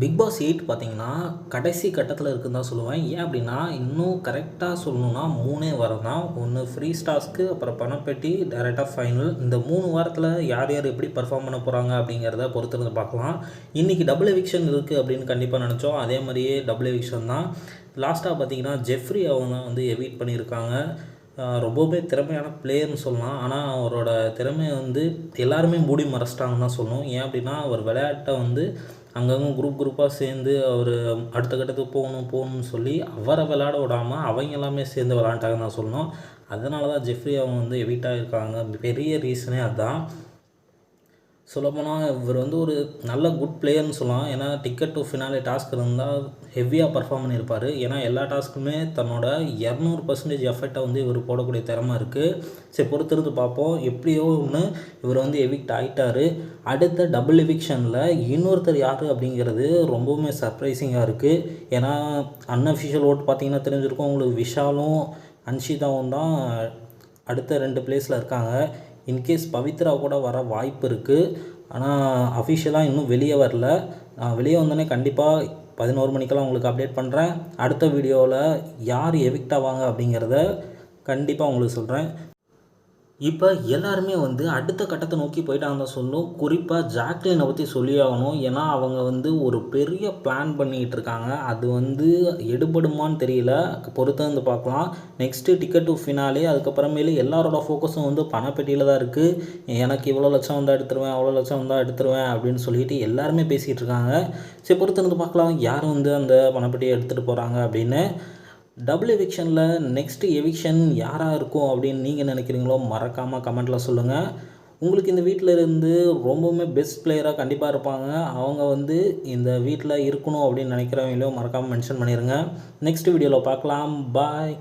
Big pass eight பார்த்தீங்கன்னா கடைசி கட்டத்தில் இருக்குன்னு தான் சொல்லுவேன். ஏன் அப்படின்னா இன்னும் கரெக்டாக சொல்லணும்னா மூணே வாரம் தான். ஒன்று ஃப்ரீ ஸ்டாஸ்க்கு அப்புறம் பணப்பெட்டி டேரெக்டாக ஃபைனல் இந்த மூணு வாரத்தில் யார் யார் எப்படி பர்ஃபார்ம் பண்ண போகிறாங்க அப்படிங்கிறத பொறுத்திருந்து பார்க்கலாம். இன்றைக்கி டபுள் எவிக்ஷன் இருக்குது அப்படின்னு கண்டிப்பாக நினச்சோம். அதே மாதிரியே டபுள் எவிக்ஷன் தான். லாஸ்ட்டாக பார்த்தீங்கன்னா ஜெஃப்ரி அவங்க தான் வந்து எவிட் பண்ணியிருக்காங்க. ரொம்பவே திறமையான பிளேயர்னு சொல்லலாம். ஆனால் அவரோட திறமையை வந்து எல்லாருமே மூடி மறைச்சிட்டாங்கன்னு தான் சொல்லணும். ஏன் அப்படின்னா அவர் விளையாட்டை வந்து அங்கங்கே குரூப் குரூப்பாக சேர்ந்து அவர் அடுத்த கட்டத்துக்கு போகணும் போகணும்னு சொல்லி அவரை விளாட விடாமல் அவங்க எல்லாமே சேர்ந்து விளாண்டாங்கன்னு தான் சொல்லணும். அதனால தான் ஜெஃப்ரி அவங்க வந்து எவிட்டாக இருக்காங்க. பெரிய ரீசனே அதுதான் சொல்லப்போனால் இவர் வந்து ஒரு நல்ல குட் பிளேயர்னு சொல்லலாம். ஏன்னா டிக்கெட் டு ஃபினாலே டாஸ்க் இருந்தால் ஹெவியாக பர்ஃபார்ம் பண்ணியிருப்பார். ஏன்னா எல்லா டாஸ்க்குமே தன்னோட இரநூறு பர்சன்டேஜ் எஃபெக்டாக வந்து இவர் போடக்கூடிய திறமை இருக்குது சரி பொறுத்திருந்து பார்ப்போம். எப்படியோ ஒன்று இவர் வந்து எவிக்ட் ஆகிட்டார் அடுத்த டபுள் எவிக்ஷனில் இன்னொருத்தர் யார் அப்படிங்கிறது ரொம்பவுமே சர்ப்ரைசிங்காக இருக்குது ஏன்னா அன்அஃபிஷியல் ஓட் பார்த்தீங்கன்னா தெரிஞ்சிருக்கும். உங்களுக்கு விஷாலும் அன்ஷிதாவும் தான் அடுத்த ரெண்டு பிளேஸில் இருக்காங்க. இன்கேஸ் பவித்ரா கூட வர வாய்ப்பு இருக்குது ஆனால் அஃபிஷியலாக இன்னும் வெளியே வரல. நான் வெளியே வந்தோடனே கண்டிப்பாக பதினோரு மணிக்கெல்லாம் உங்களுக்கு அப்டேட் பண்ணுறேன் அடுத்த வீடியோவில் யார் எவிக்ட் ஆவாங்க அப்படிங்கிறத கண்டிப்பாக உங்களுக்கு சொல்கிறேன் இப்போ எல்லாருமே வந்து அடுத்த கட்டத்தை நோக்கி போயிட்டாங்க தான் சொல்லணும். குறிப்பாக ஜாக்லினை பற்றி சொல்லி ஆகணும். ஏன்னா அவங்க வந்து ஒரு பெரிய பிளான் பண்ணிக்கிட்டு இருக்காங்க. அது வந்து எடுபடுமான்னு தெரியல. பொறுத்து வந்து பார்க்கலாம். நெக்ஸ்ட்டு டிக்கெட் டு ஃபினாலே அதுக்கப்புறமேலு எல்லாரோட ஃபோக்கஸும் வந்து பணப்பெட்டியில் தான் இருக்குது எனக்கு இவ்வளோ லட்சம் வந்தால் எடுத்துருவேன் அவ்வளோ லட்சம் வந்தால் எடுத்துருவேன் அப்படின்னு சொல்லிட்டு எல்லாருமே பேசிகிட்டு இருக்காங்க. சரி பொறுத்து வந்து பார்க்கலாம். யார் வந்து அந்த பணப்பெட்டியை எடுத்துகிட்டு போகிறாங்க அப்படின்னு. டபுள் எவிக்ஷனில் நெக்ஸ்ட்டு எவிக்ஷன் யாராக இருக்கும் அப்படின்னு நீங்கள் நினைக்கிறீங்களோ மறக்காமல் கமெண்ட்டில் சொல்லுங்கள் உங்களுக்கு இந்த வீட்டில் இருந்து ரொம்பவுமே பெஸ்ட் பிளேயராக கண்டிப்பாக இருப்பாங்க. அவங்க வந்து இந்த வீட்டில் இருக்கணும் அப்படின்னு நினைக்கிறவங்களையும் மறக்காமல் மென்ஷன் பண்ணிடுங்க நெக்ஸ்ட் வீடியோவில் பார்க்கலாம். பாய்